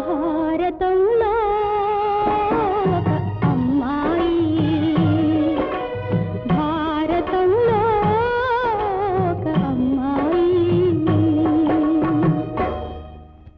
భారతంలో